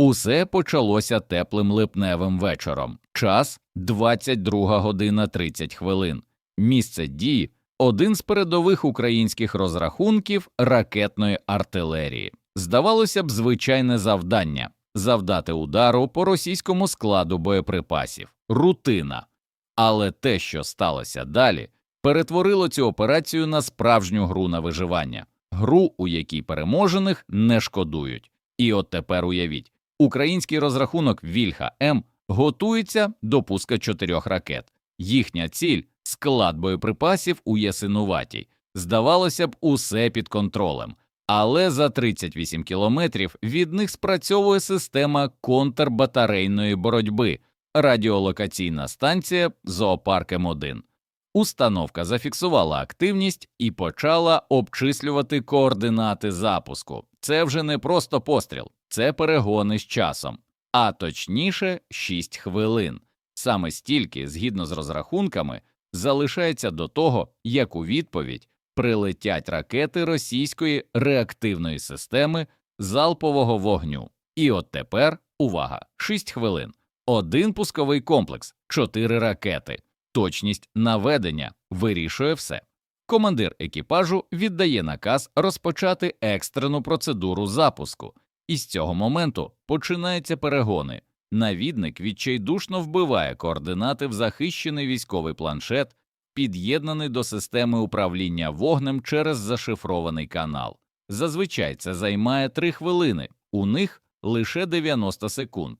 Усе почалося теплим липневим вечором. Час 22 година 30 хвилин. Місце дії один з передових українських розрахунків ракетної артилерії. Здавалося б, звичайне завдання завдати удару по російському складу боєприпасів, рутина. Але те, що сталося далі, перетворило цю операцію на справжню гру на виживання, гру, у якій переможених не шкодують. І от тепер уявіть, український розрахунок Вільха М готується до пуска чотирьох ракет. Їхня ціль склад боєприпасів у Ясинуватій. Здавалося б, усе під контролем. Але за 38 кілометрів від них спрацьовує система контрбатарейної боротьби, радіолокаційна станція Зоопарк М1. Установка зафіксувала активність і почала обчислювати координати запуску. Це вже не просто постріл, це перегони з часом, а точніше 6 хвилин. Саме стільки, згідно з розрахунками, залишається до того, як у відповідь прилетять ракети російської реактивної системи залпового вогню. І от тепер увага: 6 хвилин, один пусковий комплекс, 4 ракети. Точність наведення вирішує все. Командир екіпажу віддає наказ розпочати екстрену процедуру запуску, і з цього моменту починаються перегони. Навідник відчайдушно вбиває координати в захищений військовий планшет, під'єднаний до системи управління вогнем через зашифрований канал. Зазвичай це займає 3 хвилини, у них лише 90 секунд.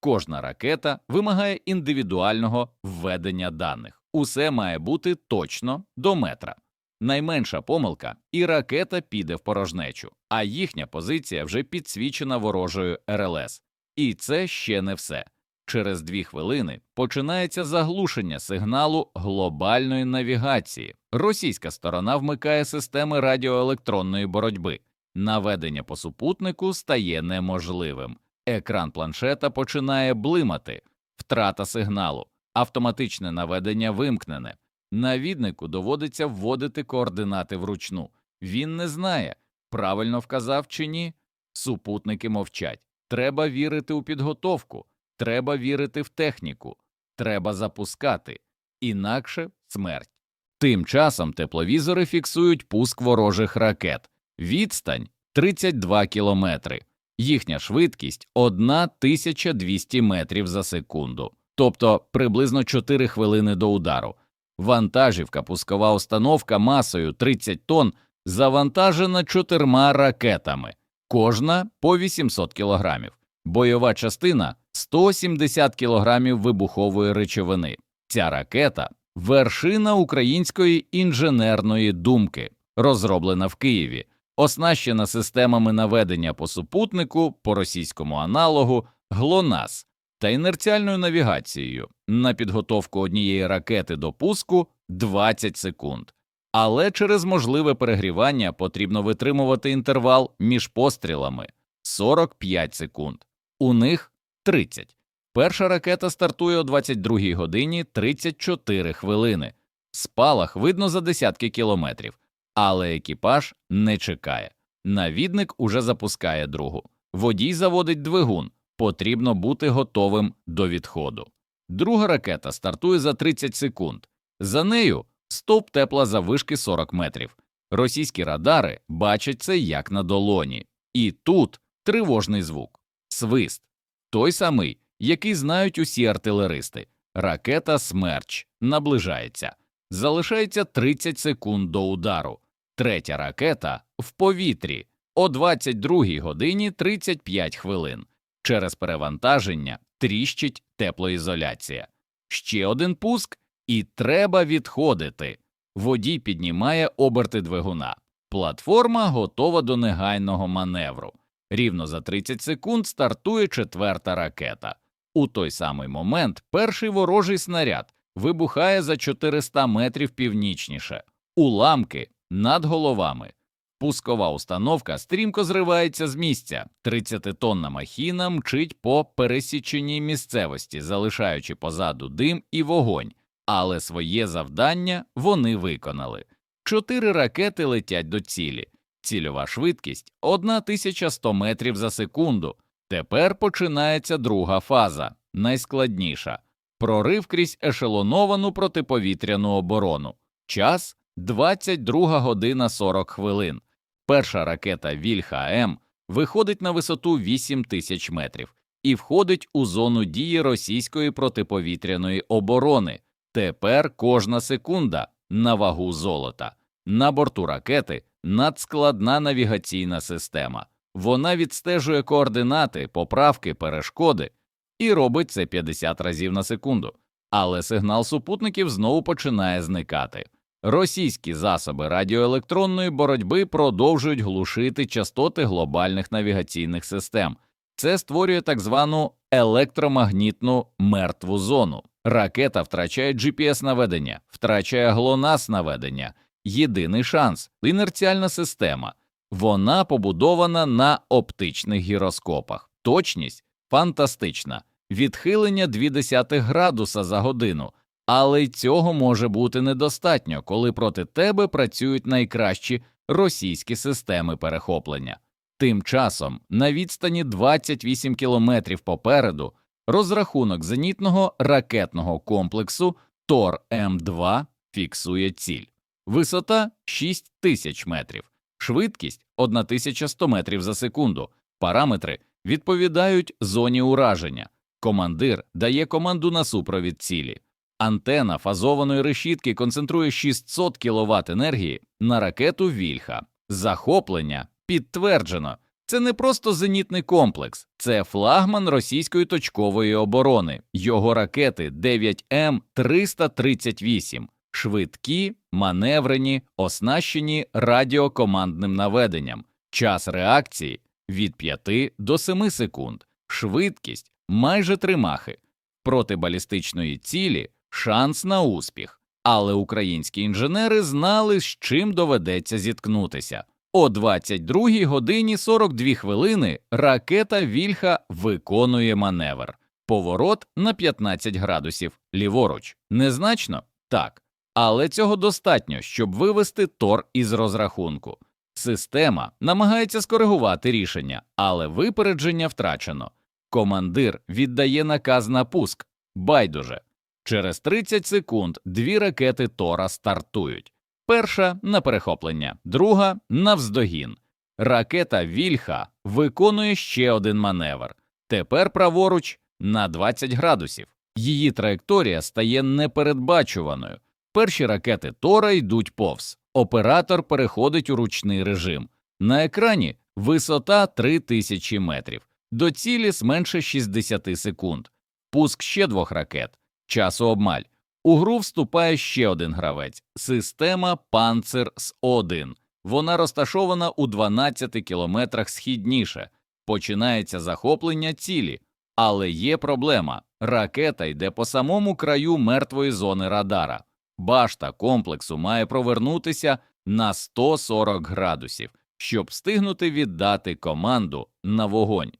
Кожна ракета вимагає індивідуального введення даних. Усе має бути точно до метра. Найменша помилка, і ракета піде в порожнечу, а їхня позиція вже підсвічена ворожою РЛС. І це ще не все. Через дві хвилини починається заглушення сигналу глобальної навігації. Російська сторона вмикає системи радіоелектронної боротьби. Наведення по супутнику стає неможливим. Екран планшета починає блимати, втрата сигналу, автоматичне наведення вимкнене. Навіднику доводиться вводити координати вручну. Він не знає, правильно вказав чи ні. Супутники мовчать. Треба вірити у підготовку, треба вірити в техніку, треба запускати, інакше смерть. Тим часом тепловізори фіксують пуск ворожих ракет. Відстань 32 кілометри. Їхня швидкість 1200 метрів за секунду, тобто приблизно 4 хвилини до удару. Вантажівка пускова установка масою 30 тонн завантажена чотирма ракетами, кожна по 800 кілограмів. Бойова частина 170 кілограмів вибухової речовини. Ця ракета вершина української інженерної думки, розроблена в Києві, оснащена системами наведення по супутнику, по російському аналогу ГЛОНАС та інерціальною навігацією. На підготовку однієї ракети до пуску 20 секунд. Але через можливе перегрівання потрібно витримувати інтервал між пострілами 45 секунд. У них 30. Перша ракета стартує о 22 годині 34 хвилини. Спалах видно за десятки кілометрів, але екіпаж не чекає. Навідник уже запускає другу. Водій заводить двигун. Потрібно бути готовим до відходу. Друга ракета стартує за 30 секунд. За нею стовп тепла за вишки 40 метрів. Російські радари бачать це як на долоні. І тут тривожний звук свист, той самий, який знають усі артилеристи. Ракета Смерч наближається. Залишається 30 секунд до удару. Третя ракета в повітрі о 22 годині 35 хвилин. Через перевантаження тріщить теплоізоляція. Ще один пуск, і треба відходити. Водій піднімає оберти двигуна. Платформа готова до негайного маневру. Рівно за 30 секунд стартує четверта ракета. У той самий момент перший ворожий снаряд вибухає за 400 метрів північніше, уламки над головами. Пускова установка стрімко зривається з місця. 30-тонна махіна мчить по пересіченій місцевості, залишаючи позаду дим і вогонь, але своє завдання вони виконали. Чотири ракети летять до цілі. Цільова швидкість 1100 метрів за секунду. Тепер починається друга фаза, найскладніша прорив крізь ешелоновану протиповітряну оборону. Час 22 година 40 хвилин. Перша ракета Вільха М виходить на висоту 8 тисяч метрів і входить у зону дії російської протиповітряної оборони. Тепер кожна секунда на вагу золота. На борту ракети надскладна навігаційна система. Вона відстежує координати, поправки, перешкоди і робить це 50 разів на секунду. Але сигнал супутників знову починає зникати. Російські засоби радіоелектронної боротьби продовжують глушити частоти глобальних навігаційних систем. Це створює так звану електромагнітну мертву зону. Ракета втрачає GPS наведення, втрачає глонас наведення. Єдиний шанс інерціальна система. Вона побудована на оптичних гіроскопах. Точність фантастична, відхилення 0,2 градуса за годину, але й цього може бути недостатньо, коли проти тебе працюють найкращі російські системи перехоплення. Тим часом на відстані 28 кілометрів попереду розрахунок зенітного ракетного комплексу Тор М2 фіксує ціль. Висота 6 тисяч метрів, швидкість 1100 метрів за секунду. Параметри відповідають зоні ураження. Командир дає команду на супровід цілі. Антена фазованої решітки концентрує 600 кВт енергії на ракету Вільха. Захоплення підтверджено. Це не просто зенітний комплекс, це флагман російської точкової оборони. Його ракети 9М 338 швидкі, маневрені, оснащені радіокомандним наведенням, час реакції від 5 до 7 секунд, швидкість майже три махи. Проти балістичної цілі шанс на успіх. Але українські інженери знали, з чим доведеться зіткнутися. О 22 годині 42 хвилини ракета Вільха виконує маневр. Поворот на 15 градусів ліворуч. Незначно? Так. Але цього достатньо, щоб вивести Тор із розрахунку. Система намагається скоригувати рішення, але випередження втрачено. Командир віддає наказ на пуск. Байдуже. Через 30 секунд дві ракети Тора стартують. Перша на перехоплення, друга на вздогін. Ракета Вільха виконує ще один маневр. Тепер праворуч на 20 градусів. Її траєкторія стає непередбачуваною. Перші ракети Тора йдуть повз. Оператор переходить у ручний режим. На екрані висота 3000 метрів. До цілі менше 60 секунд. Пуск ще двох ракет. Часу обмаль. У гру вступає ще один гравець система Панцер с 1 Вона розташована у 12 кілометрах східніше. Починається захоплення цілі, але є проблема ракета йде по самому краю мертвої зони радара. Башта комплексу має провернутися на 140 градусів, щоб встигнути віддати команду на вогонь.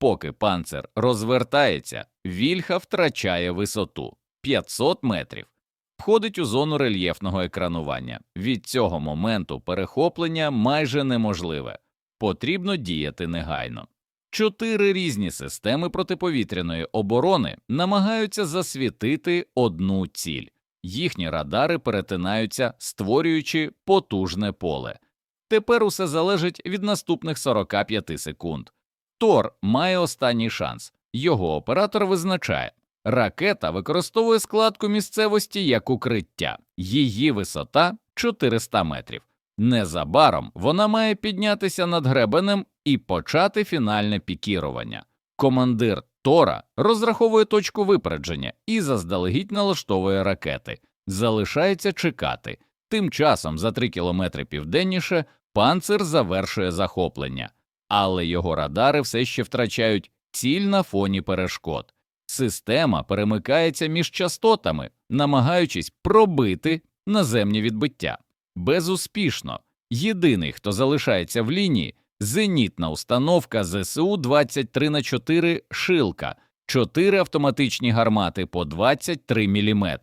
Поки панцер розвертається, вільха втрачає висоту 500 метрів, входить у зону рельєфного екранування. Від цього моменту перехоплення майже неможливе, потрібно діяти негайно. Чотири різні системи протиповітряної оборони намагаються засвітити одну ціль. Їхні радари перетинаються, створюючи потужне поле. Тепер усе залежить від наступних 45 секунд. Тор має останній шанс. Його оператор визначає ракета використовує складку місцевості як укриття, її висота 400 метрів. Незабаром вона має піднятися над гребенем і почати фінальне пікірування. Командир Тора розраховує точку випередження і заздалегідь налаштовує ракети. Залишається чекати. Тим часом за три кілометри південніше панцир завершує захоплення, але його радари все ще втрачають ціль на фоні перешкод. Система перемикається між частотами, намагаючись пробити наземні відбиття. Безуспішно. Єдиний, хто залишається в лінії, зенітна установка ЗСУ 23 на 4 шилка, 4 автоматичні гармати по 23 мм,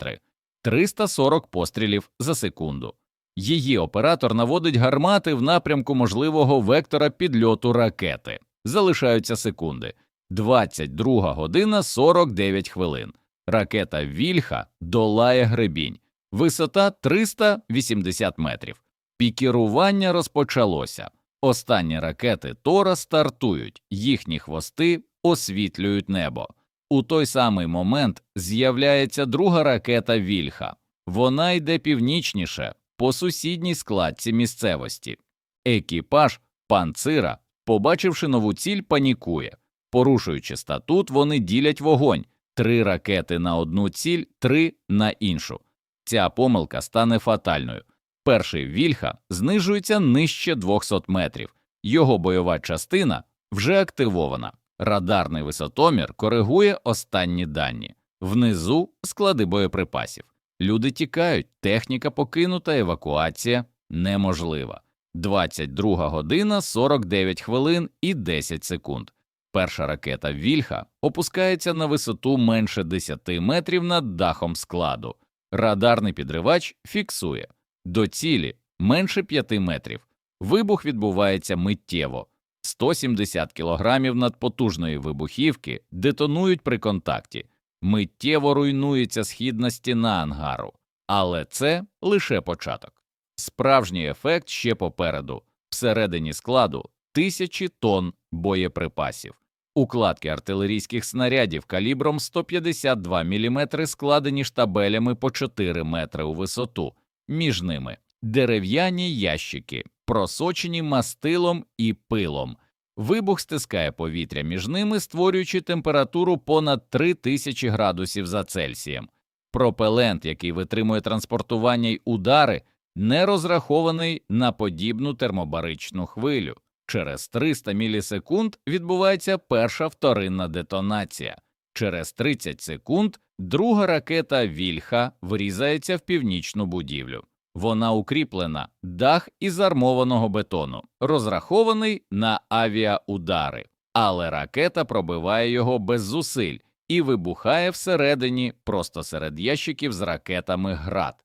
340 пострілів за секунду. Її оператор наводить гармати в напрямку можливого вектора підльоту ракети. Залишаються секунди. 22 година 49 хвилин. Ракета Вільха долає гребінь. Висота 380 метрів. Пікірування розпочалося. Останні ракети Тора стартують, їхні хвости освітлюють небо. У той самий момент з'являється друга ракета Вільха. Вона йде північніше, по сусідній складці місцевості. Екіпаж панцира, побачивши нову ціль, панікує. Порушуючи статут, вони ділять вогонь три ракети на одну ціль, три на іншу. Ця помилка стане фатальною. Перший Вільха знижується нижче 200 метрів, його бойова частина вже активована. Радарний висотомір коригує останні дані. Внизу склади боєприпасів. Люди тікають, техніка покинута, евакуація неможлива. 22 година 49 хвилин і 10 секунд. Перша ракета Вільха опускається на висоту менше 10 метрів над дахом складу. Радарний підривач фіксує до цілі менше 5 метрів. Вибух відбувається миттєво. 170 кілограмів надпотужної вибухівки детонують при контакті, миттєво руйнується східна стіна ангару, але це лише початок. Справжній ефект ще попереду, всередині складу тисячі тонн боєприпасів. Укладки артилерійських снарядів калібром 152 мм складені штабелями по 4 метри у висоту, між ними дерев'яні ящики, просочені мастилом і пилом. Вибух стискає повітря між ними, створюючи температуру понад 3000 градусів за Цельсієм. Пропелент, який витримує транспортування й удари, не розрахований на подібну термобаричну хвилю. Через 300 мілісекунд відбувається перша вторинна детонація. Через 30 секунд друга ракета Вільха врізається в північну будівлю. Вона укріплена, дах із армованого бетону, розрахований на авіаудари, але ракета пробиває його без зусиль і вибухає всередині просто серед ящиків з ракетами град.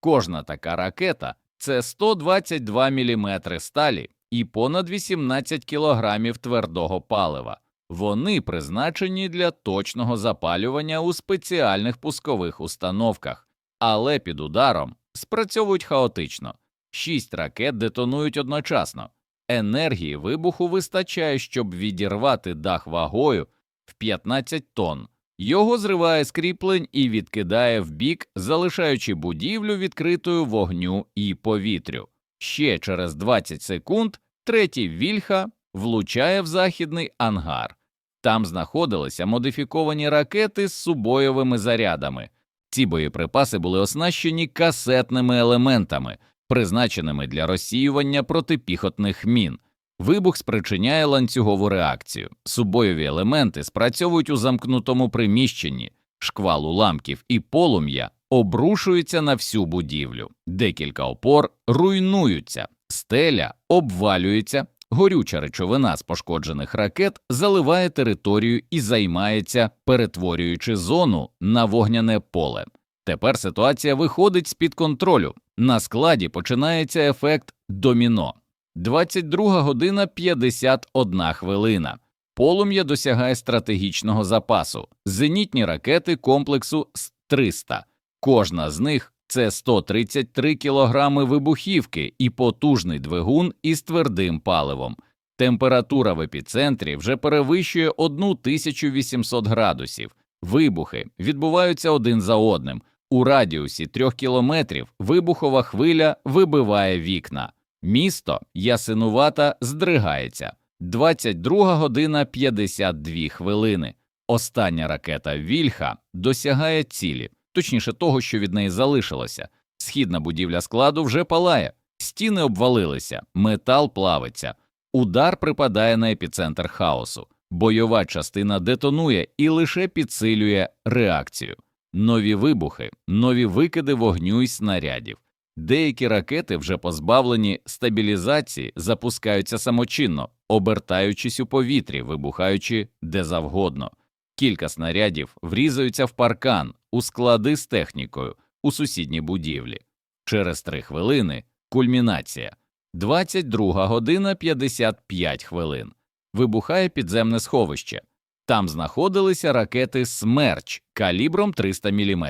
Кожна така ракета це 122 мм сталі і понад 18 кілограмів твердого палива. Вони призначені для точного запалювання у спеціальних пускових установках, але під ударом спрацьовують хаотично. Шість ракет детонують одночасно. Енергії вибуху вистачає, щоб відірвати дах вагою в 15 тонн. Його зриває з кріплень і відкидає вбік, залишаючи будівлю відкритою вогню і повітрю. Ще через 20 секунд третій вільха влучає в західний ангар. Там знаходилися модифіковані ракети з субойовими зарядами. Ці боєприпаси були оснащені касетними елементами, призначеними для розсіювання протипіхотних мін. Вибух спричиняє ланцюгову реакцію. Субойові елементи спрацьовують у замкнутому приміщенні, шквал уламків і полум'я обрушуються на всю будівлю. Декілька опор руйнуються, стеля обвалюється, горюча речовина з пошкоджених ракет заливає територію і займається, перетворюючи зону на вогняне поле. Тепер ситуація виходить з під контролю. На складі починається ефект доміно. 22 година 51 хвилина. Полум'я досягає стратегічного запасу. Зенітні ракети комплексу С-300. Кожна з них це 133 кілограми вибухівки і потужний двигун із твердим паливом. Температура в епіцентрі вже перевищує 1800 градусів. Вибухи відбуваються один за одним. У радіусі трьох кілометрів вибухова хвиля вибиває вікна. Місто ясинувата здригається. 22 година 52 хвилини. Остання ракета Вільха досягає цілі, точніше того, що від неї залишилося. Східна будівля складу вже палає, стіни обвалилися, метал плавиться. Удар припадає на епіцентр хаосу. Бойова частина детонує і лише підсилює реакцію. Нові вибухи, нові викиди вогню й снарядів. Деякі ракети, вже позбавлені стабілізації, запускаються самочинно, обертаючись у повітрі, вибухаючи де завгодно. Кілька снарядів врізаються в паркан, у склади з технікою, у сусідній будівлі. Через три хвилини кульмінація. 22 година 55 хвилин. Вибухає підземне сховище. Там знаходилися ракети «Смерч» калібром 300 мм.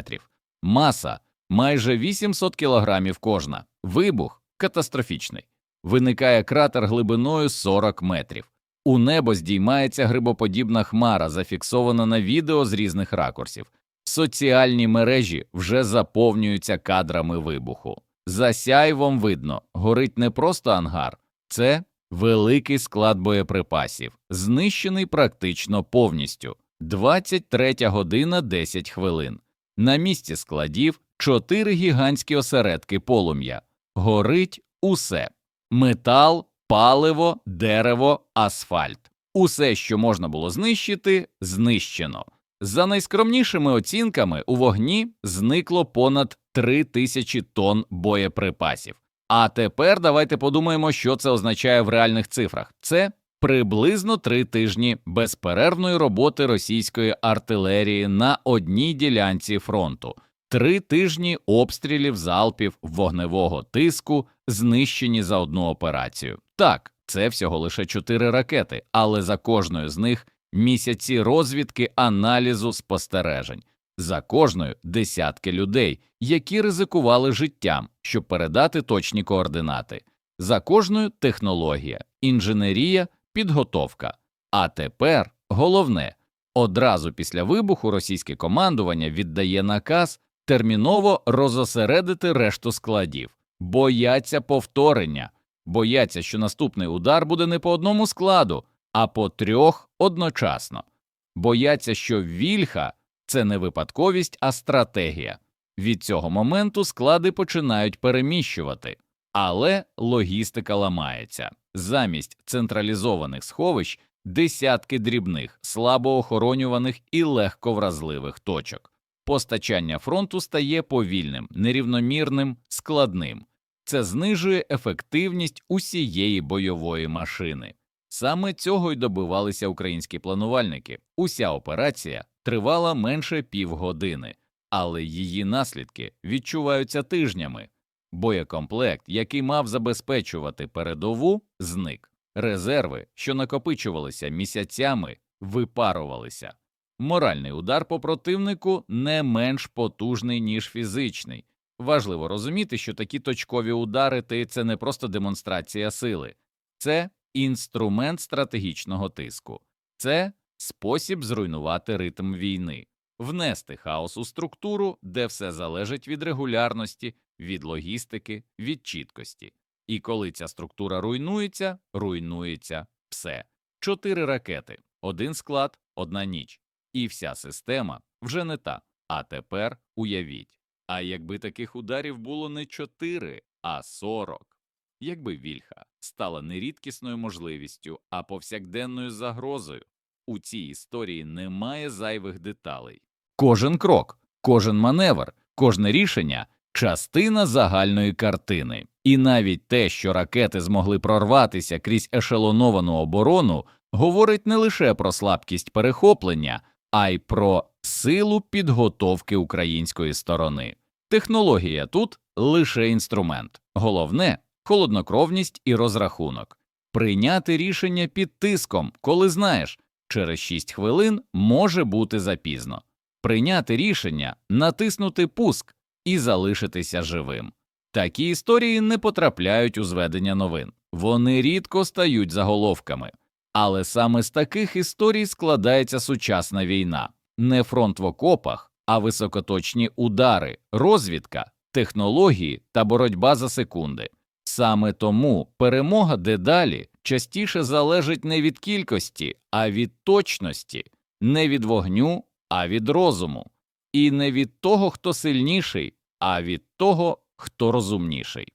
Маса майже 800 кілограмів кожна. Вибух катастрофічний. Виникає кратер глибиною 40 метрів. У небо здіймається грибоподібна хмара, зафіксована на відео з різних ракурсів. Соціальні мережі вже заповнюються кадрами вибуху. За сяйвом видно, горить не просто ангар, це великий склад боєприпасів, знищений практично повністю. 23 година 10 хвилин. На місці складів чотири гігантські осередки полум'я. Горить усе: метал, паливо, дерево, асфальт. Усе, що можна було знищити, знищено. За найскромнішими оцінками, у вогні зникло понад 3 тисячі тонн боєприпасів. А тепер давайте подумаємо, що це означає в реальних цифрах. Це приблизно три тижні безперервної роботи російської артилерії на одній ділянці фронту, три тижні обстрілів залпів вогневого тиску, знищені за одну операцію. Так, це всього лише чотири ракети, але за кожною з них місяці розвідки, аналізу, спостережень. За кожною десятки людей, які ризикували життям, щоб передати точні координати. За кожною технологія, інженерія, підготовка. А тепер головне одразу після вибуху російське командування віддає наказ терміново розосередити решту складів, бояться повторення, бояться, що наступний удар буде не по одному складу, а по трьох одночасно. Бояться, що вільха це не випадковість, а стратегія. Від цього моменту склади починають переміщувати, але логістика ламається. Замість централізованих сховищ десятки дрібних, слабо охоронюваних і легковразливих точок. Постачання фронту стає повільним, нерівномірним, складним. Це знижує ефективність усієї бойової машини. Саме цього й добивалися українські планувальники. Уся операція тривала менше півгодини, але її наслідки відчуваються тижнями. Боєкомплект, який мав забезпечувати передову, зник. Резерви, що накопичувалися місяцями, випарувалися. Моральний удар по противнику не менш потужний, ніж фізичний. Важливо розуміти, що такі точкові удари – це не просто демонстрація сили, це інструмент стратегічного тиску, це спосіб зруйнувати ритм війни, внести хаос у структуру, де все залежить від регулярності, від логістики, від чіткості. І коли ця структура руйнується, руйнується все. Чотири ракети, один склад, одна ніч. І вся система вже не та. А тепер уявіть. А якби таких ударів було не чотири, а сорок. Якби вільха стала не рідкісною можливістю, а повсякденною загрозою, у цій історії немає зайвих деталей. Кожен крок, кожен маневр, кожне рішення частина загальної картини. І навіть те, що ракети змогли прорватися крізь ешелоновану оборону, говорить не лише про слабкість перехоплення, а й про силу підготовки української сторони. Технологія тут лише інструмент, головне холоднокровність і розрахунок. Прийняти рішення під тиском, коли знаєш, через 6 хвилин може бути запізно. Прийняти рішення, натиснути пуск і залишитися живим. Такі історії не потрапляють у зведення новин, вони рідко стають заголовками. Але саме з таких історій складається сучасна війна не фронт в окопах, а високоточні удари, розвідка, технології та боротьба за секунди. Саме тому перемога дедалі частіше залежить не від кількості, а від точності, не від вогню, а від розуму, і не від того, хто сильніший, а від того, хто розумніший.